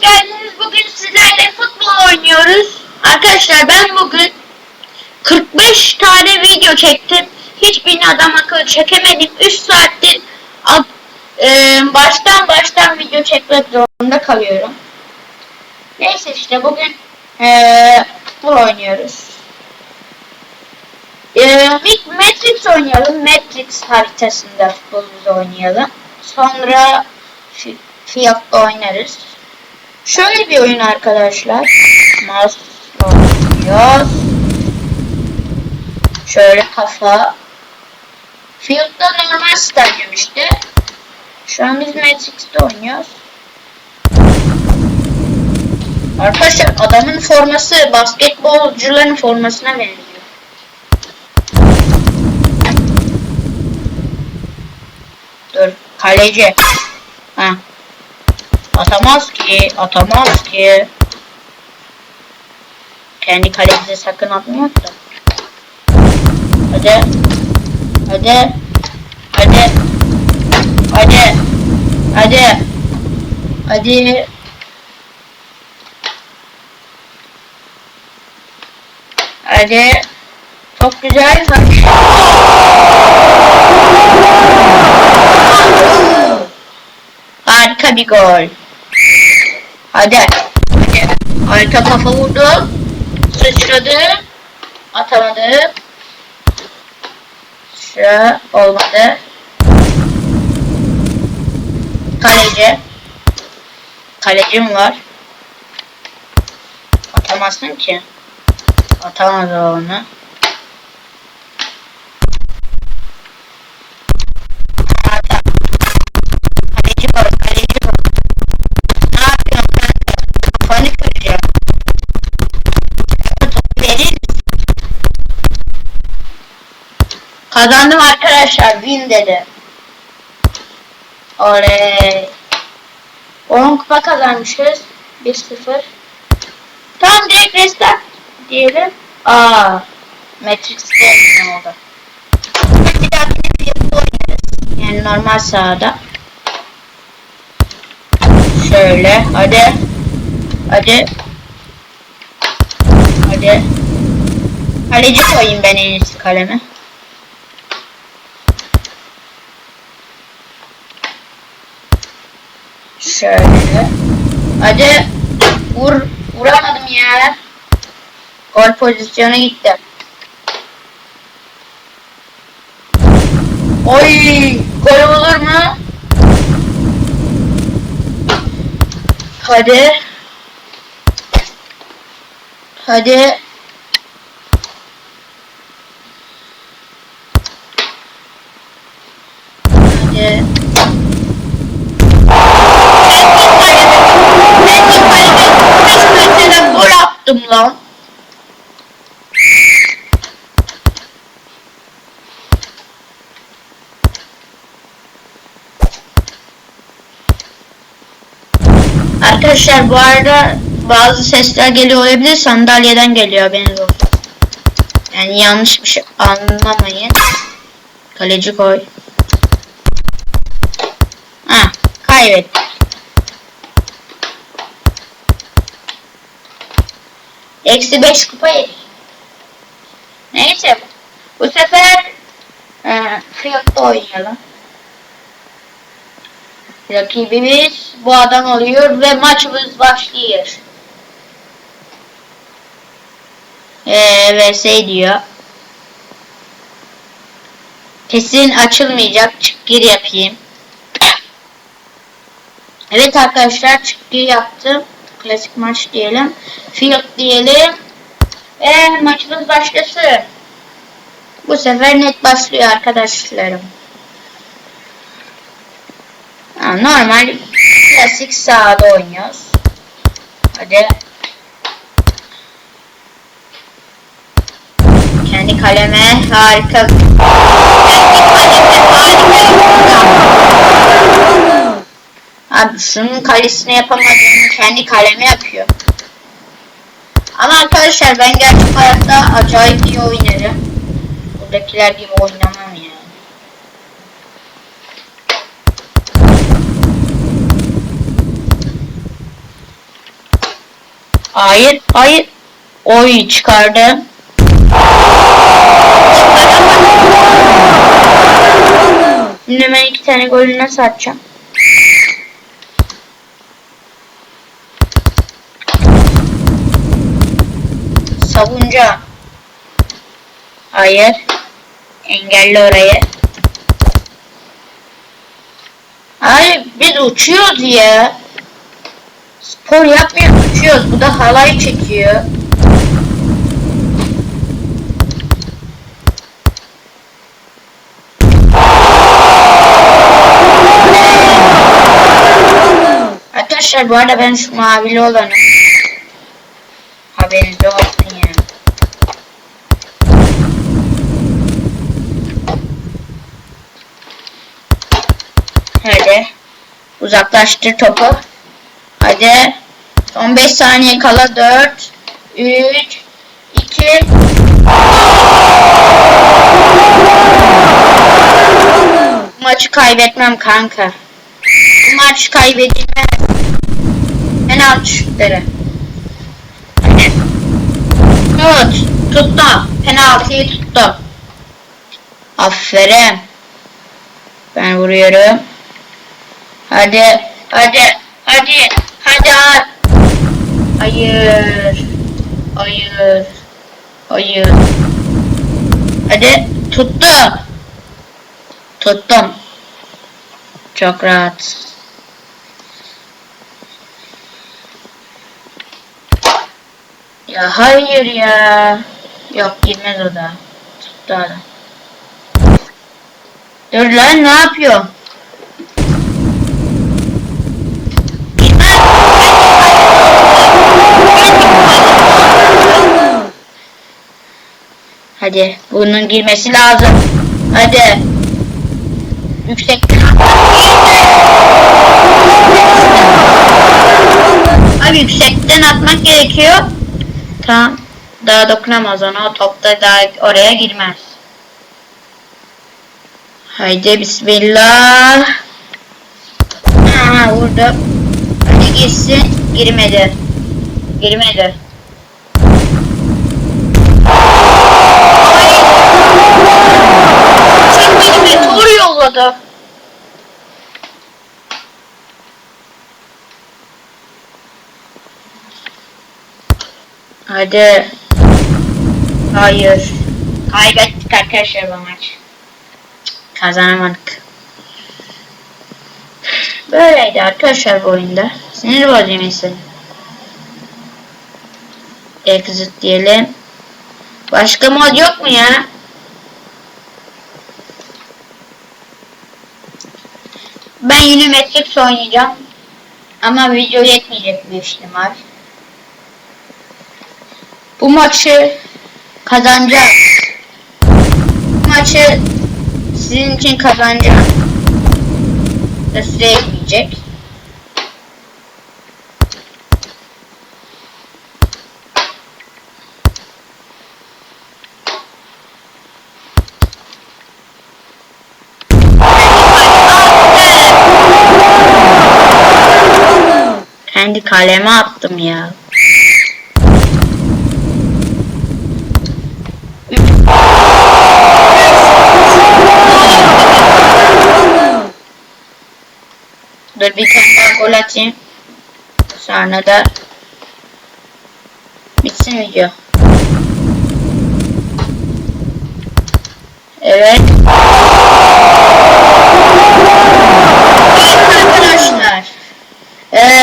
geldiniz. Bugün sizlerle futbol oynuyoruz. Arkadaşlar ben bugün 45 tane video çektim. Hiçbirini adam akıllı çekemedim. 3 saattir e, baştan baştan video çekmek zorunda kalıyorum. Neyse işte bugün e, futbol oynuyoruz. E, Matrix oynayalım. Matrix haritasında futbolumuzu oynayalım. Sonra fi- Fiyatla oynarız. Şöyle bir oyun arkadaşlar. Mouse oynuyoruz. Şöyle kafa. Field'da normal stadyum işte. Şu an biz Matrix'te oynuyoruz. Arkadaşlar adamın forması basketbolcuların formasına benziyor. Dur kaleci. Atamaz ki, atamaz ki. Kendi kalemize sakın atmıyor da. Hadi. Hadi. Hadi. Hadi. Hadi. Hadi. Hadi. Çok güzel. Harika bir gol. Hadi. Hadi. Harika kafa vurdu. Sıçradı. Atamadı. Şu olmadı. Kaleci. Kalecim var. Atamazsın ki. Atamadı onu. Kazandım arkadaşlar. Win dedi. Oley. 10 kupa kazanmışız. 1-0. Tamam direkt restart diyelim. Aa, Matrix'te ne oldu? Yani normal sahada. Şöyle hadi. Hadi. Hadi. Kaleci koyayım ben en iyisi kaleme. Şöyle. Hadi. Vur. Vuramadım ya. Gol pozisyonu gitti. Oy! Gol olur mu? Hadi. Hadi. Gol attım lan. Arkadaşlar bu arada bazı sesler geliyor olabilir sandalyeden geliyor haberiniz olsun. Yani yanlış bir şey anlamayın. Kaleci koy. Ha kaybettik. Eksi 5 kupa yedik. Neyse. Bu sefer e, Fiyat'ta oynayalım. Rakibimiz bu adam oluyor ve maçımız başlıyor. Ee, vs diyor. Kesin açılmayacak. Çık gir yapayım. Evet arkadaşlar çık gir yaptım. Klasik maç diyelim. Field diyelim. Ve maçımız başlasın. Bu sefer net başlıyor arkadaşlarım. Ha, normal klasik sahada oynuyoruz. Hadi. Kendi kaleme harika. Kendi kaleme harika. Abi şunun kalesine yapamadığını kendi kaleme yapıyor. Ama arkadaşlar ben gerçek hayatta acayip iyi oynarım. Buradakiler gibi oynamam yani. Hayır, hayır. Oy çıkardım. Şimdi ben iki tane golü nasıl atacağım? Savunca. Hayır. Engelli orayı. Hayır biz uçuyoruz ya. Spor yapmıyoruz uçuyoruz. Bu da halay çekiyor. Arkadaşlar bu arada ben şu mavili olanı haberinizde olsun ya. Hadi. Uzaklaştır topu. Hadi. Son 5 saniye kala 4 3 2 Maçı kaybetmem kanka. Bu maç kaybedilmez. Penaltı şutları. Tut. Tuttu. Penaltıyı tuttu. Aferin. Ben vuruyorum. Hadi. Hadi. Hadi. Hadi. Hayır. Hayır. Hayır. Hadi. Tuttu. Tuttum. Çok rahat. Ya hayır ya. Yok girmez o da. Tuttu adam. Dur lan ne yapıyor? Hadi bunun girmesi lazım. Hadi. Yüksekten Abi yüksekten atmak gerekiyor. Tamam. Daha dokunamaz ona. O top da daha oraya girmez. Haydi bismillah. Aa, vurdu. Hadi girsin. Girmedi. Girmedi. Yolladı. Hadi. Hayır. Kaybettik arkadaşlar bu maç. Kazanamadık. Böyleydi arkadaşlar bu oyunda. Sinir bozucu mesela. Exit diyelim. Başka mod yok mu ya? Ben yine Matrix oynayacağım. Ama video yetmeyecek büyük ihtimal. Bu maçı kazanacağız. Bu maçı sizin için kazanacağım. Da süre yetmeyecek. Kaleme attım ya. Dur bir tane daha gol atayım. Sonra da bitsin video. Evet. Arkadaşlar.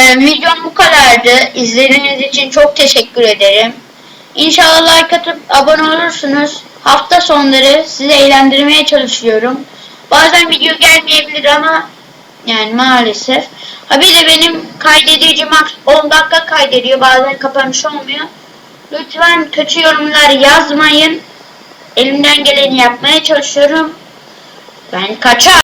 Ee, videom bu kadardı. İzlediğiniz için çok teşekkür ederim. İnşallah like atıp abone olursunuz. Hafta sonları sizi eğlendirmeye çalışıyorum. Bazen video gelmeyebilir ama yani maalesef. Ha bir de benim kaydedici max 10 dakika kaydediyor. Bazen kapanmış olmuyor. Lütfen kötü yorumlar yazmayın. Elimden geleni yapmaya çalışıyorum. Ben kaçar.